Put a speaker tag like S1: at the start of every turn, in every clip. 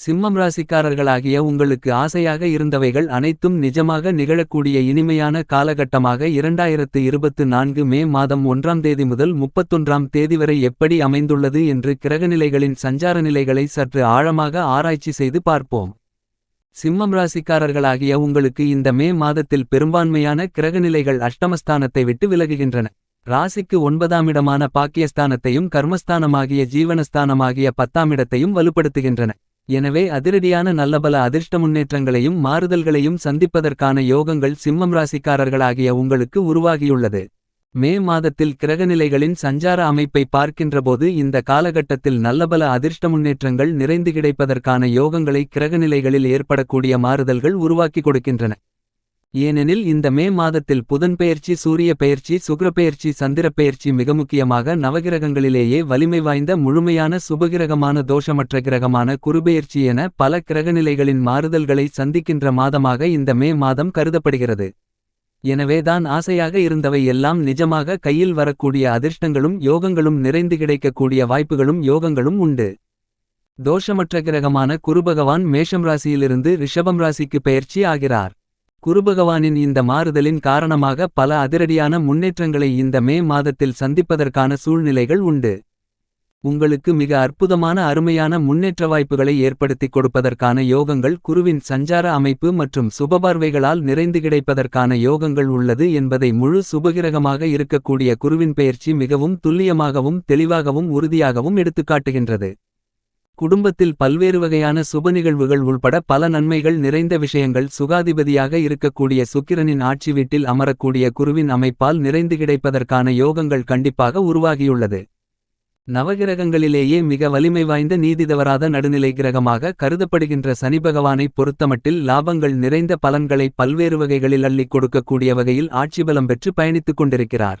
S1: சிம்மம் ராசிக்காரர்களாகிய உங்களுக்கு ஆசையாக இருந்தவைகள் அனைத்தும் நிஜமாக நிகழக்கூடிய இனிமையான காலகட்டமாக இரண்டாயிரத்து இருபத்து நான்கு மே மாதம் ஒன்றாம் தேதி முதல் முப்பத்தொன்றாம் தேதி வரை எப்படி அமைந்துள்ளது என்று கிரகநிலைகளின் சஞ்சார நிலைகளை சற்று ஆழமாக ஆராய்ச்சி செய்து பார்ப்போம். சிம்மம் ராசிக்காரர்களாகிய உங்களுக்கு இந்த மே மாதத்தில் பெரும்பான்மையான கிரகநிலைகள் அஷ்டமஸ்தானத்தை விட்டு விலகுகின்றன. ராசிக்கு ஒன்பதாம் இடமான பாக்கியஸ்தானத்தையும் கர்மஸ்தானமாகிய ஜீவனஸ்தானமாகிய பத்தாம் இடத்தையும் வலுப்படுத்துகின்றன. எனவே அதிரடியான நல்லபல அதிர்ஷ்ட முன்னேற்றங்களையும் மாறுதல்களையும் சந்திப்பதற்கான யோகங்கள் சிம்மம் ராசிக்காரர்களாகிய உங்களுக்கு உருவாகியுள்ளது. மே மாதத்தில் கிரகநிலைகளின் சஞ்சார அமைப்பை பார்க்கின்றபோது இந்த காலகட்டத்தில் நல்லபல அதிர்ஷ்ட முன்னேற்றங்கள் நிறைந்து கிடைப்பதற்கான யோகங்களை கிரகநிலைகளில் ஏற்படக்கூடிய மாறுதல்கள் உருவாக்கி கொடுக்கின்றன. ஏனெனில் இந்த மே மாதத்தில் புதன் பெயர்ச்சி சூரிய பெயர்ச்சி சுக்கிரப்பெயர்ச்சி சந்திரப்பெயர்ச்சி மிக முக்கியமாக நவகிரகங்களிலேயே வலிமை வாய்ந்த முழுமையான சுபகிரகமான தோஷமற்ற கிரகமான குருபெயர்ச்சி என பல கிரகநிலைகளின் மாறுதல்களை சந்திக்கின்ற மாதமாக இந்த மே மாதம் கருதப்படுகிறது. எனவேதான் ஆசையாக இருந்தவை எல்லாம் நிஜமாக கையில் வரக்கூடிய அதிர்ஷ்டங்களும் யோகங்களும் நிறைந்து கிடைக்கக்கூடிய வாய்ப்புகளும் யோகங்களும் உண்டு. தோஷமற்ற கிரகமான குருபகவான் மேஷம் ராசியிலிருந்து ரிஷபம் ராசிக்கு பெயர்ச்சி ஆகிறார். குருபகவானின் இந்த மாறுதலின் காரணமாக பல அதிரடியான முன்னேற்றங்களை இந்த மே மாதத்தில் சந்திப்பதற்கான சூழ்நிலைகள் உண்டு. உங்களுக்கு மிக அற்புதமான அருமையான முன்னேற்ற வாய்ப்புகளை ஏற்படுத்திக் கொடுப்பதற்கான யோகங்கள் குருவின் சஞ்சார அமைப்பு மற்றும் சுபபார்வைகளால் நிறைந்து கிடைப்பதற்கான யோகங்கள் உள்ளது என்பதை முழு சுபகிரகமாக இருக்கக்கூடிய குருவின் பெயர்ச்சி மிகவும் துல்லியமாகவும் தெளிவாகவும் உறுதியாகவும் எடுத்துக்காட்டுகின்றது. குடும்பத்தில் பல்வேறு வகையான சுப நிகழ்வுகள் உள்பட பல நன்மைகள் நிறைந்த விஷயங்கள் சுகாதிபதியாக இருக்கக்கூடிய சுக்கிரனின் ஆட்சி வீட்டில் அமரக்கூடிய குருவின் அமைப்பால் நிறைந்து கிடைப்பதற்கான யோகங்கள் கண்டிப்பாக உருவாகியுள்ளது. நவகிரகங்களிலேயே மிக வலிமை வாய்ந்த நீதிதவராத நடுநிலை கிரகமாக கருதப்படுகின்ற சனி பகவானை பொறுத்தமட்டில் லாபங்கள் நிறைந்த பலன்களை பல்வேறு வகைகளில் அள்ளிக் கொடுக்கக்கூடிய வகையில் ஆட்சிபலம் பெற்று பயணித்துக் கொண்டிருக்கிறார்.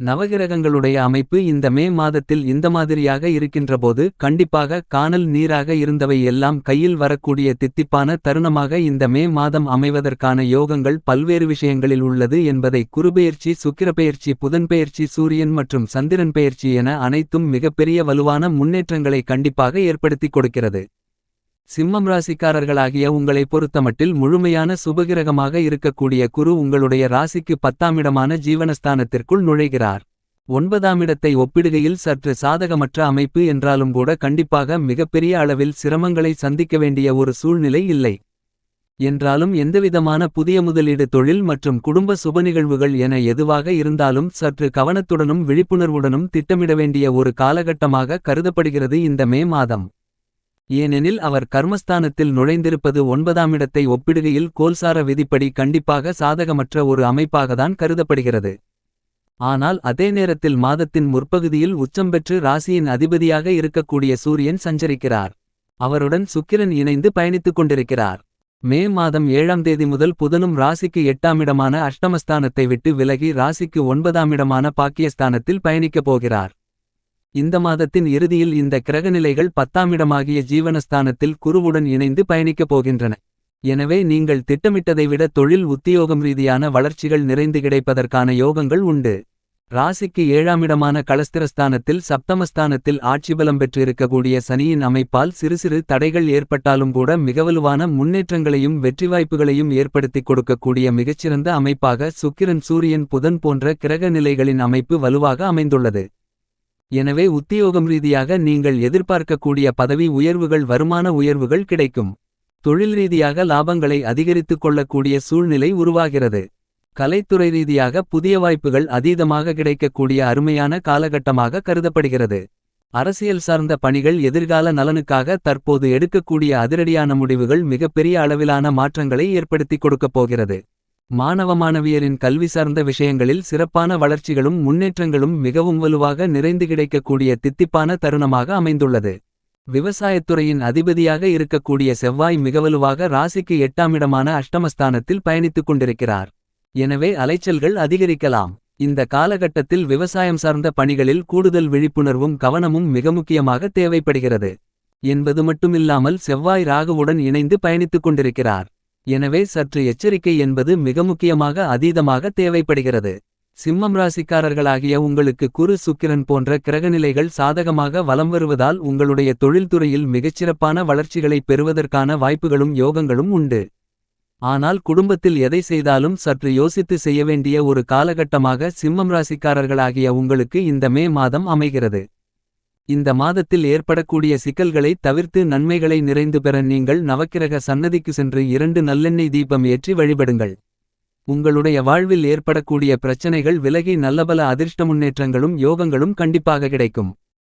S1: நவகிரகங்களுடைய அமைப்பு இந்த மே மாதத்தில் இந்த மாதிரியாக இருக்கின்றபோது கண்டிப்பாக காணல் நீராக இருந்தவை எல்லாம் கையில் வரக்கூடிய தித்திப்பான தருணமாக இந்த மே மாதம் அமைவதற்கான யோகங்கள் பல்வேறு விஷயங்களில் உள்ளது என்பதை குருபெயர்ச்சி சுக்கிரபெயர்ச்சி புதன்பெயர்ச்சி சூரியன் மற்றும் சந்திரன் பெயர்ச்சி என அனைத்தும் மிகப்பெரிய வலுவான முன்னேற்றங்களை கண்டிப்பாக ஏற்படுத்திக் கொடுக்கிறது. சிம்மம் ராசிக்காரர்களாகிய உங்களை பொறுத்தமட்டில் முழுமையான சுபகிரகமாக இருக்கக்கூடிய குரு உங்களுடைய ராசிக்கு பத்தாமிடமான ஜீவனஸ்தானத்திற்குள் நுழைகிறார். ஒன்பதாமிடத்தை ஒப்பிடுகையில் சற்று சாதகமற்ற அமைப்பு என்றாலும் கூட கண்டிப்பாக மிகப்பெரிய அளவில் சிரமங்களை சந்திக்க வேண்டிய ஒரு சூழ்நிலை இல்லை. என்றாலும் எந்தவிதமான புதிய முதலீடு தொழில் மற்றும் குடும்ப சுப நிகழ்வுகள் என எதுவாக இருந்தாலும் சற்று கவனத்துடனும் விழிப்புணர்வுடனும் திட்டமிட வேண்டிய ஒரு காலகட்டமாக கருதப்படுகிறது இந்த மே மாதம். ஏனெனில் அவர் கர்மஸ்தானத்தில் நுழைந்திருப்பது ஒன்பதாமிடத்தை ஒப்பிடுகையில் கோல்சார விதிப்படி கண்டிப்பாக சாதகமற்ற ஒரு அமைப்பாகத்தான் கருதப்படுகிறது. ஆனால் அதே நேரத்தில் மாதத்தின் முற்பகுதியில் உச்சம் பெற்று ராசியின் அதிபதியாக இருக்கக்கூடிய சூரியன் சஞ்சரிக்கிறார். அவருடன் சுக்கிரன் இணைந்து பயணித்துக் கொண்டிருக்கிறார். மே மாதம் ஏழாம் தேதி முதல் புதனும் ராசிக்கு எட்டாமிடமான அஷ்டமஸ்தானத்தை விட்டு விலகி ராசிக்கு ஒன்பதாமிடமான பாக்கியஸ்தானத்தில் பயணிக்கப் போகிறார். இந்த மாதத்தின் இறுதியில் இந்த கிரகநிலைகள் பத்தாமிடமாகிய ஜீவனஸ்தானத்தில் குருவுடன் இணைந்து பயணிக்கப் போகின்றன. எனவே நீங்கள் திட்டமிட்டதை விட தொழில் உத்தியோகம் ரீதியான வளர்ச்சிகள் நிறைந்து கிடைப்பதற்கான யோகங்கள் உண்டு. ராசிக்கு ஏழாமிடமான களஸ்திரஸ்தானத்தில் சப்தமஸ்தானத்தில் ஆட்சிபலம் பெற்றிருக்கக்கூடிய சனியின் அமைப்பால் சிறு சிறு தடைகள் ஏற்பட்டாலும் கூட மிகவலுவான முன்னேற்றங்களையும் வெற்றி வாய்ப்புகளையும் ஏற்படுத்திக் கொடுக்கக்கூடிய மிகச்சிறந்த அமைப்பாக சுக்கிரன் சூரியன் புதன் போன்ற கிரக நிலைகளின் அமைப்பு வலுவாக அமைந்துள்ளது. எனவே உத்தியோகம் ரீதியாக நீங்கள் எதிர்பார்க்கக்கூடிய பதவி உயர்வுகள் வருமான உயர்வுகள் கிடைக்கும். தொழில் ரீதியாக லாபங்களை அதிகரித்துக் கொள்ளக்கூடிய சூழ்நிலை உருவாகிறது. கலைத்துறை ரீதியாக புதிய வாய்ப்புகள் அதீதமாக கிடைக்கக்கூடிய அருமையான காலகட்டமாக கருதப்படுகிறது. அரசியல் சார்ந்த பணிகள் எதிர்கால நலனுக்காக தற்போது எடுக்கக்கூடிய அதிரடியான முடிவுகள் மிகப்பெரிய அளவிலான மாற்றங்களை ஏற்படுத்திக் கொடுக்கப் போகிறது. மாணவ மாணவியரின் கல்வி சார்ந்த விஷயங்களில் சிறப்பான வளர்ச்சிகளும் முன்னேற்றங்களும் மிகவும் வலுவாக நிறைந்து கிடைக்கக்கூடிய தித்திப்பான தருணமாக அமைந்துள்ளது. விவசாயத்துறையின் அதிபதியாக இருக்கக்கூடிய செவ்வாய் மிகவலுவாக ராசிக்கு எட்டாமிடமான அஷ்டமஸ்தானத்தில் பயணித்துக் கொண்டிருக்கிறார். எனவே அலைச்சல்கள் அதிகரிக்கலாம். இந்த காலகட்டத்தில் விவசாயம் சார்ந்த பணிகளில் கூடுதல் விழிப்புணர்வும் கவனமும் மிக முக்கியமாக தேவைப்படுகிறது. என்பது மட்டுமில்லாமல் செவ்வாய் ராகுவுடன் இணைந்து பயணித்துக் கொண்டிருக்கிறார். எனவே சற்று எச்சரிக்கை என்பது மிக முக்கியமாக அதீதமாக தேவைப்படுகிறது. சிம்மம் ராசிக்காரர்களாகிய உங்களுக்கு குரு சுக்கிரன் போன்ற கிரகநிலைகள் சாதகமாக வலம் வருவதால் உங்களுடைய தொழில்துறையில் மிகச்சிறப்பான வளர்ச்சிகளைப் பெறுவதற்கான வாய்ப்புகளும் யோகங்களும் உண்டு. ஆனால் குடும்பத்தில் எதை செய்தாலும் சற்று யோசித்து செய்ய வேண்டிய ஒரு காலகட்டமாக சிம்மம் ராசிக்காரர்களாகிய உங்களுக்கு இந்த மே மாதம் அமைகிறது. இந்த மாதத்தில் ஏற்படக்கூடிய சிக்கல்களை தவிர்த்து நன்மைகளை நிறைந்து பெற நீங்கள் நவக்கிரக சன்னதிக்கு சென்று இரண்டு நல்லெண்ணெய் தீபம் ஏற்றி வழிபடுங்கள். உங்களுடைய வாழ்வில் ஏற்படக்கூடிய பிரச்சனைகள் விலகி நல்லபல அதிர்ஷ்ட முன்னேற்றங்களும் யோகங்களும் கண்டிப்பாக கிடைக்கும்.